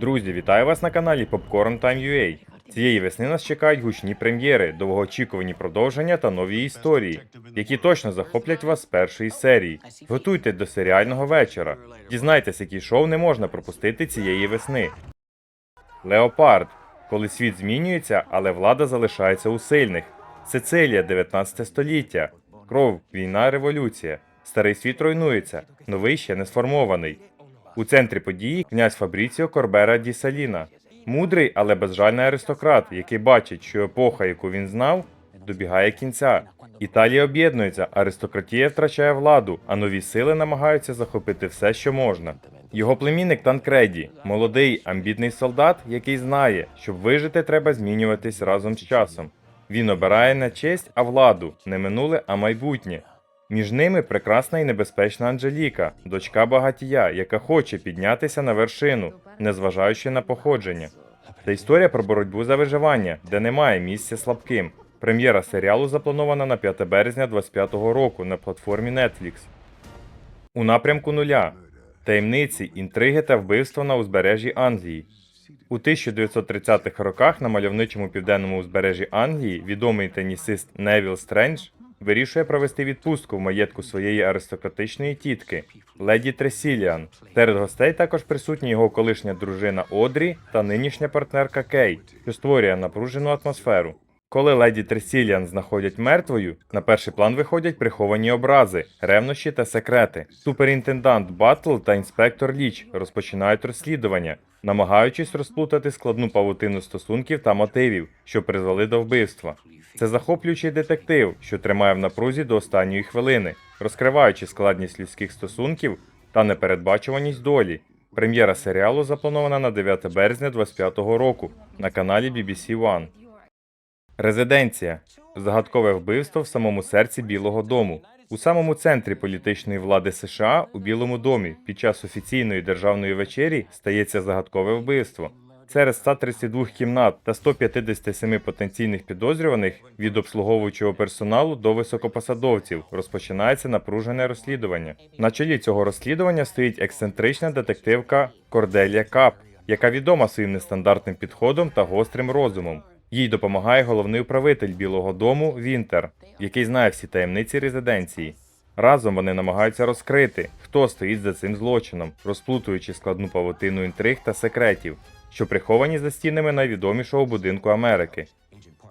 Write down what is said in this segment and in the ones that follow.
Друзі, вітаю вас на каналі Popcorn Time UA. Цієї весни нас чекають гучні прем'єри, довгоочікувані продовження та нові історії, які точно захоплять вас з першої серії. Готуйте до серіального вечора. Дізнайтесь, які шоу не можна пропустити цієї весни. Леопард. Коли світ змінюється, але влада залишається у сильних. Сицилія, 19 століття. Кров, війна, революція. Старий світ руйнується, новий ще не сформований. У центрі події князь Фабріціо Корбера Ді Саліна. Мудрий, але безжальний аристократ, який бачить, що епоха, яку він знав, добігає кінця. Італія об'єднується, аристократія втрачає владу, а нові сили намагаються захопити все, що можна. Його племінник Танкреді, молодий, амбітний солдат, який знає, щоб вижити, треба змінюватись разом з часом. Він обирає не честь, а владу, не минуле, а майбутнє. Між ними прекрасна і небезпечна Анжеліка, дочка багатія, яка хоче піднятися на вершину, незважаючи на походження. Це історія про боротьбу за виживання, де немає місця слабким. Прем'єра серіалу запланована на 5 березня 25-го року на платформі Netflix. У напрямку нуля таємниці, інтриги та вбивства на узбережжі Англії. У 1930-х роках на мальовничому південному узбережжі Англії відомий тенісист Невіл Стрендж вирішує провести відпустку в маєтку своєї аристократичної тітки леді Тресіліан. Серед гостей також присутні його колишня дружина Одрі та нинішня партнерка Кей, що створює напружену атмосферу. Коли леді Тресіліан знаходять мертвою, на перший план виходять приховані образи, ревнощі та секрети. Суперінтендант Батл та інспектор Ліч розпочинають розслідування, намагаючись розплутати складну павутину стосунків та мотивів, що призвели до вбивства. Це захоплюючий детектив, що тримає в напрузі до останньої хвилини, розкриваючи складність людських стосунків та непередбачуваність долі. Прем'єра серіалу запланована на 9 березня 25-го року на каналі BBC One. Резиденція загадкове вбивство в самому серці Білого Дому. У самому центрі політичної влади США у Білому домі під час офіційної державної вечері стається загадкове вбивство. Серед 132 кімнат та 157 потенційних підозрюваних від обслуговуючого персоналу до високопосадовців розпочинається напружене розслідування. На чолі цього розслідування стоїть ексцентрична детективка Корделія Кап, яка відома своїм нестандартним підходом та гострим розумом. Їй допомагає головний управитель Білого Дому Вінтер, який знає всі таємниці резиденції. Разом вони намагаються розкрити, хто стоїть за цим злочином, розплутуючи складну павутину інтриг та секретів, що приховані за стінами найвідомішого будинку Америки.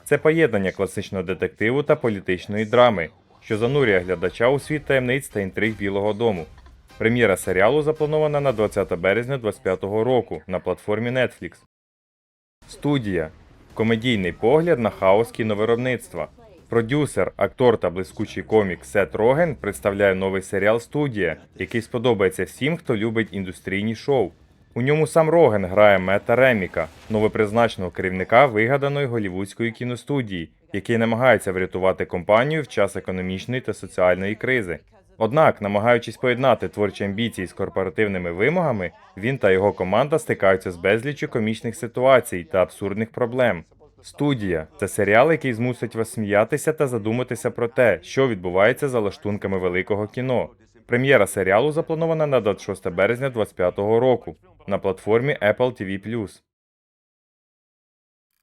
Це поєднання класичного детективу та політичної драми, що занурює глядача у світ таємниць та інтриг Білого Дому. Прем'єра серіалу запланована на 20 березня 2025 року на платформі Netflix. Студія комедійний погляд на хаос кіновиробництва. Продюсер, актор та блискучий комік Сет Роген представляє новий серіал Студія, який сподобається всім, хто любить індустрійні шоу. У ньому сам Роген грає Мета Реміка, новопризначеного керівника вигаданої голівудської кіностудії, який намагається врятувати компанію в час економічної та соціальної кризи. Однак, намагаючись поєднати творчі амбіції з корпоративними вимогами, він та його команда стикаються з безліччю комічних ситуацій та абсурдних проблем. Студія це серіал, який змусить вас сміятися та задуматися про те, що відбувається за лаштунками великого кіно. Прем'єра серіалу запланована на 26 березня 2025 року на платформі Apple TV+.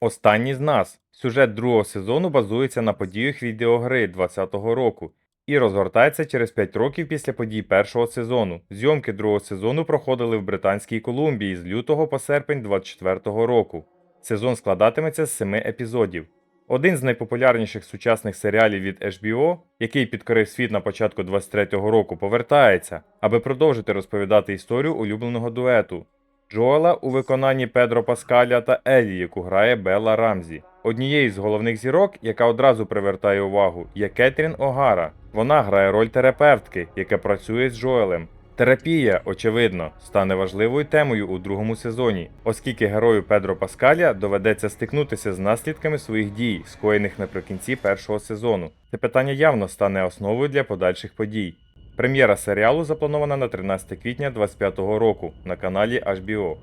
Останній з нас. Сюжет другого сезону базується на подіях відеогри 2020 року і розгортається через 5 років після подій першого сезону. Зйомки другого сезону проходили в Британській Колумбії з лютого по серпень 2024 року. Сезон складатиметься з семи епізодів. Один з найпопулярніших сучасних серіалів від HBO, який підкорив світ на початку 23-го року, повертається, аби продовжити розповідати історію улюбленого дуету Джоела у виконанні Педро Паскаля та Елі, яку грає Белла Рамзі. Однією з головних зірок, яка одразу привертає увагу, є Кетрін Огара. Вона грає роль терапевтки, яка працює з Джоелем. Терапія, очевидно, стане важливою темою у другому сезоні, оскільки герою Педро Паскаля доведеться стикнутися з наслідками своїх дій, скоєних наприкінці першого сезону. Це питання явно стане основою для подальших подій. Прем'єра серіалу запланована на 13 квітня 2025 року на каналі HBO.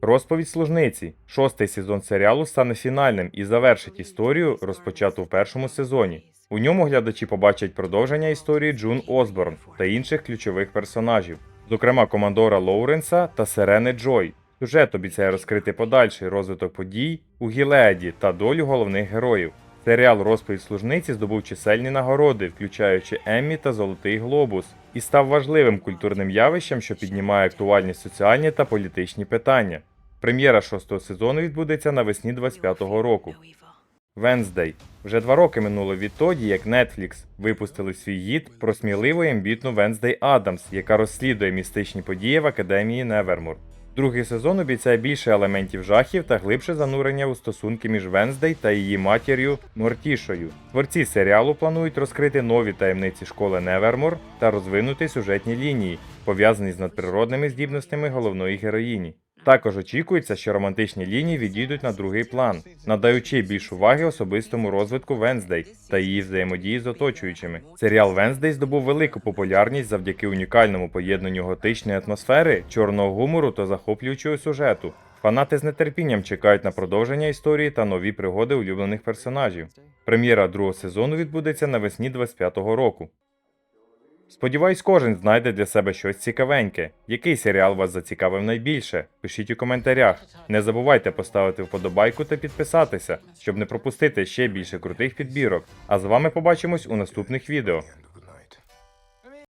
Розповідь служниці. Шостий сезон серіалу стане фінальним і завершить історію, розпочату в першому сезоні. У ньому глядачі побачать продовження історії Джун Осборн та інших ключових персонажів, зокрема командора Лоуренса та Сирени Джой. Сюжет обіцяє розкрити подальший розвиток подій у Гілеаді та долю головних героїв. Серіал Розповідь служниці здобув чисельні нагороди, включаючи Еммі та Золотий Глобус, і став важливим культурним явищем, що піднімає актуальні соціальні та політичні питання. Прем'єра шостого сезону відбудеться навесні 25-го року. Венздей. Вже два роки минуло відтоді, як Netflix випустили свій гід про сміливу і амбітну Венздей Адамс, яка розслідує містичні події в академії Невермур. Другий сезон обіцяє більше елементів жахів та глибше занурення у стосунки між Венздей та її матір'ю Мортішою. Творці серіалу планують розкрити нові таємниці школи Невермор та розвинути сюжетні лінії, пов'язані з надприродними здібностями головної героїні. Також очікується, що романтичні лінії відійдуть на другий план, надаючи більш уваги особистому розвитку Венздей та її взаємодії з оточуючими. Серіал Венздей здобув велику популярність завдяки унікальному поєднанню готичної атмосфери, чорного гумору та захоплюючого сюжету. Фанати з нетерпінням чекають на продовження історії та нові пригоди улюблених персонажів. Прем'єра другого сезону відбудеться навесні 25-го року. Сподіваюсь, кожен знайде для себе щось цікавеньке. Який серіал вас зацікавив найбільше? Пишіть у коментарях. Не забувайте поставити вподобайку та підписатися, щоб не пропустити ще більше крутих підбірок. А з вами побачимось у наступних відео.